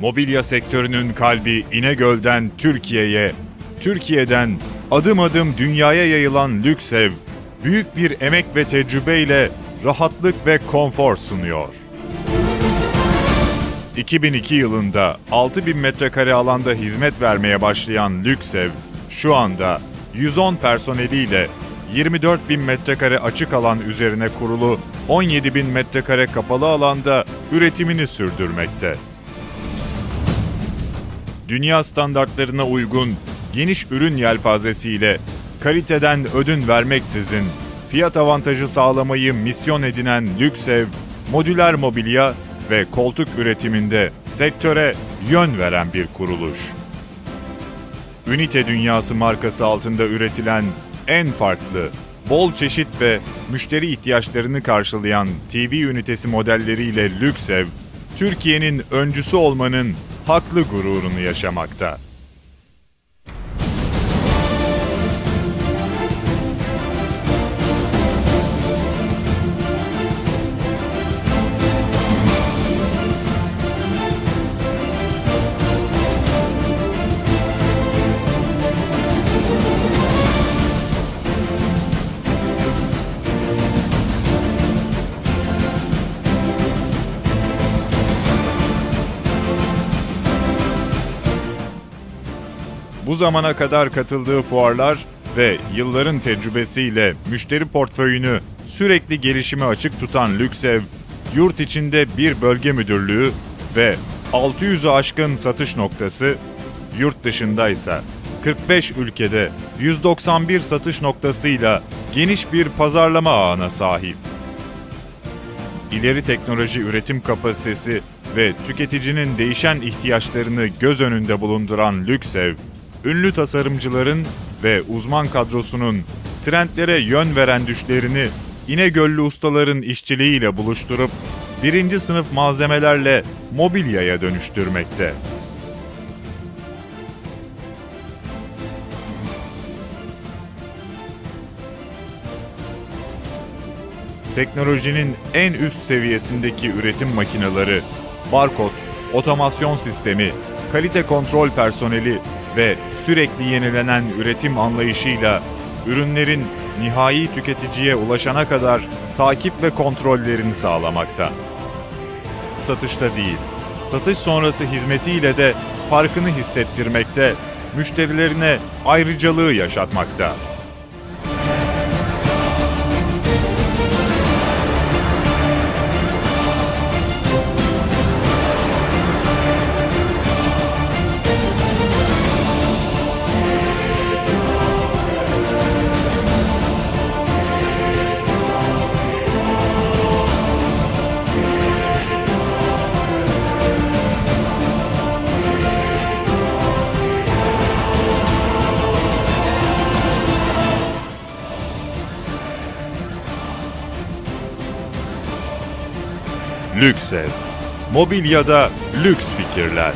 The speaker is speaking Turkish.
Mobilya sektörünün kalbi İnegöl'den Türkiye'ye, Türkiye'den adım adım dünyaya yayılan Lüksev, büyük bir emek ve tecrübeyle rahatlık ve konfor sunuyor. 2002 yılında 6000 metrekare alanda hizmet vermeye başlayan Lüksev, şu anda 110 personeliyle 24 bin metrekare açık alan üzerine kurulu 17 bin metrekare kapalı alanda üretimini sürdürmekte. Dünya standartlarına uygun geniş ürün yelpazesiyle kaliteden ödün vermeksizin fiyat avantajı sağlamayı misyon edinen Lüksev, modüler mobilya ve koltuk üretiminde sektöre yön veren bir kuruluş. Ünite Dünyası markası altında üretilen en farklı, bol çeşit ve müşteri ihtiyaçlarını karşılayan TV ünitesi modelleriyle Lüksev, Türkiye'nin öncüsü olmanın haklı gururunu yaşamakta. Bu zamana kadar katıldığı fuarlar ve yılların tecrübesiyle müşteri portföyünü sürekli gelişime açık tutan Lüksev, yurt içinde bir bölge müdürlüğü ve 600'ü aşkın satış noktası, yurt dışındaysa 45 ülkede 191 satış noktasıyla geniş bir pazarlama ağına sahip. İleri teknoloji üretim kapasitesi ve tüketicinin değişen ihtiyaçlarını göz önünde bulunduran Lüksev, ünlü tasarımcıların ve uzman kadrosunun trendlere yön veren düşlerini İnegöllü ustaların işçiliğiyle buluşturup birinci sınıf malzemelerle mobilyaya dönüştürmekte. teknolojinin en üst seviyesindeki üretim makineleri, barkod, otomasyon sistemi, kalite kontrol personeli ve sürekli yenilenen üretim anlayışıyla ürünlerin nihai tüketiciye ulaşana kadar takip ve kontrollerini sağlamakta. Satışta değil, satış sonrası hizmetiyle de farkını hissettirmekte, müşterilerine ayrıcalığı yaşatmakta. Lüksev. Mobilyada lüks fikirler.